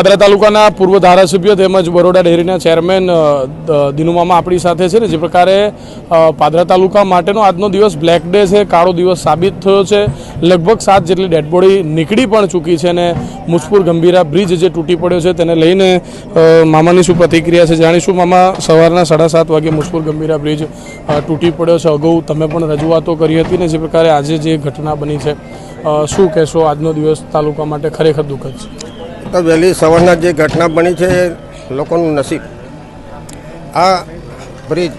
પાદરા તાલુકાના પૂર્વ ધારાસભ્ય તેમજ બરોડા ડેરીના ચેરમેન દિનુમામા આપણી સાથે છે ને, જે પ્રકારે પાદરા તાલુકા માટેનો આજનો દિવસ બ્લેક ડે છે, કાળો દિવસ સાબિત થયો છે. લગભગ સાત જેટલી ડેડબોડી નીકળી પણ ચૂકી છે અને મુજપુર ગંભીરા બ્રિજ જે તૂટી પડ્યો છે તેને લઈને મામાની શું પ્રતિક્રિયા છે જાણીશું મામા? સવારના સાડા સાત વાગે મુજપુર ગંભીરા બ્રિજ તૂટી પડ્યો છે. અગાઉ તમે પણ રજૂઆતો કરી હતી ને, જે પ્રકારે આજે જે ઘટના બની છે શું કહેશો? આજનો દિવસ તાલુકા માટે ખરેખર દુઃખદ છે. તો વહેલી સવારના જે ઘટના બની છે એ લોકોનું નસીબ. આ બ્રિજ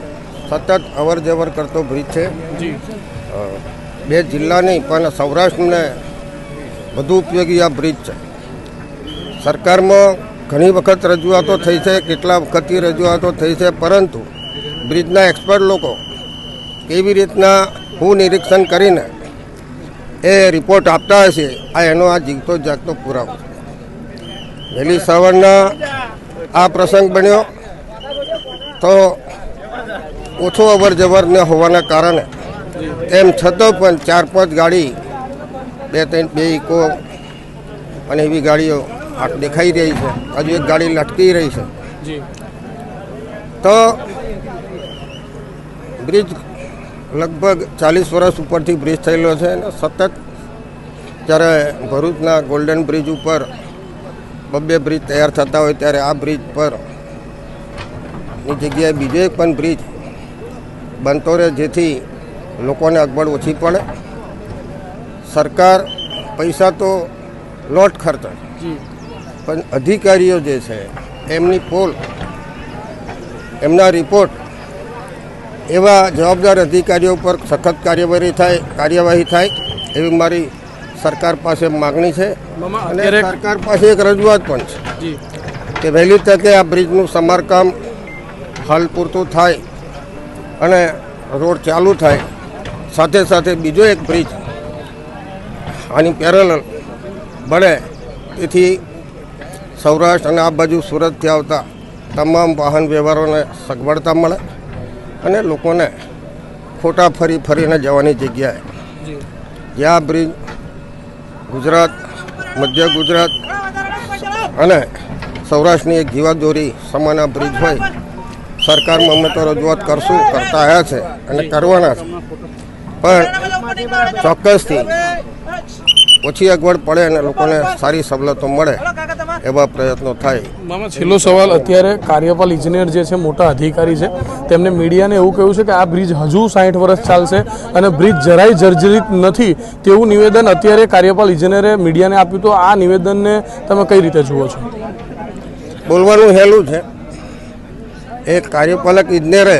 સતત અવર જવર કરતો બ્રિજ છે. બે જિલ્લાની પણ સૌરાષ્ટ્રને વધુ ઉપયોગી આ બ્રિજ છે. સરકારમાં ઘણી વખત રજૂઆતો થઈ છે કેટલા વખતથી રજૂઆતો થઈ છે પરંતુ બ્રિજના એક્સપર્ટ લોકો કેવી રીતના હું નિરીક્ષણ કરીને એ રિપોર્ટ આપતા હશે આ એનો આ જીવતો જાગતો પુરાવો છે. વહેલી સવારના આ પ્રસંગ બન્યો તો ઓછો અવર જવર ન હોવાના કારણે તેમ છતાં પણ ચાર પાંચ ગાડી બે ત્રણ બે ઇકો અને એવી ગાડીઓ દેખાઈ રહી છે. હજુ એક ગાડી લટકી રહી છે. તો બ્રિજ લગભગ ચાલીસ વર્ષ ઉપરથી બ્રિજ થયેલો છે અને સતત જ્યારે ભરૂચના ગોલ્ડન બ્રિજ ઉપર બબ્બે બ્રિજ તૈયાર થતા હોય ત્યારે આ બ્રિજ પરની જગ્યાએ બીજો એક પણ બ્રિજ બનતો રહે જેથી લોકોને અગવડ ઓછી પડે. સરકાર પૈસા તો લોટ ખર્ચે. પણ અધિકારીઓ જે છે એમની પોલ એમના રિપોર્ટ એવા જવાબદાર અધિકારીઓ પર સખત કાર્યવાહી થાય કાર્યવાહી થાય એવી મારી સરકાર પાસે માગણી છે અને સરકાર પાસે એક રજૂઆત પણ છે કે વહેલી તકે આ બ્રિજનું સમારકામ હાલ પૂરતું થાય અને રોડ ચાલુ થાય. સાથે સાથે બીજો એક બ્રિજ આની પેરેલલ બને. તેથી સૌરાષ્ટ્ર અને આ બાજુ સુરતથી આવતા તમામ વાહન વ્યવહારોને સગવડતા મળે અને લોકોને ખોટા ફરી ફરીને જવાની જગ્યાએ જ્યાં બ્રિજ ગુજરાત, મધ્ય ગુજરાત અને સૌરાષ્ટ્રની એક જીવાદોરી સમાના બ્રિજ હોય, સરકારમાં અમે તો રજૂઆત કરશું, કરતા આવ્યા છે અને કરવાના છે. પણ ચોક્કસથી ઓછી અગવડ પડે અને લોકોને સારી સવલતો મળે એવા પ્રયત્નો થાય. મામા છેલ્લો સવાલ. અત્યારે કાર્યપાલ ઇજનેર જે છે મોટા અધિકારી છે તેમને મીડિયાને એવું કહ્યું છે કે આ બ્રિજ હજુ સાઠ વર્ષ ચાલશે અને બ્રિજ જરાય જર્જરિત નથી તેવું નિવેદન અત્યારે કાર્યપાલ ઇજનેરે મીડિયાને આપ્યું. તો આ નિવેદનને તમે કઈ રીતે જુઓ છો? બોલવાનું હેલું છે. એ કાર્યપાલક ઇજનેરે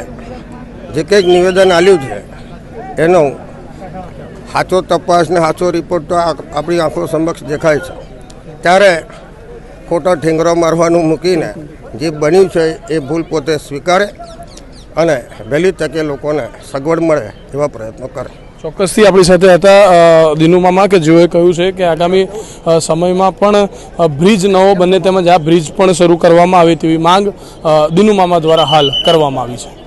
જે કંઈક નિવેદન આપ્યું છે એનો સાચો તપાસ ને સાચો રિપોર્ટ તો આપણી આંખો સમક્ષ દેખાય છે. ત્યારે ખોટો ઠીંગરો મારવાનું મૂકીને જે બન્યું છે એ ભૂલ પોતે સ્વીકારે અને વહેલી તકે લોકોને સગવડ મળે એવા પ્રયત્નો કરે. ચોક્કસથી આપણી સાથે હતા દિનુ મામા કે જેઓએ કહ્યું છે કે આગામી સમયમાં પણ બ્રિજ નવો બને તેમજ આ બ્રિજ પણ શરૂ કરવામાં આવે તેવી માંગ દિનુ મામા દ્વારા હાલ કરવામાં આવી છે.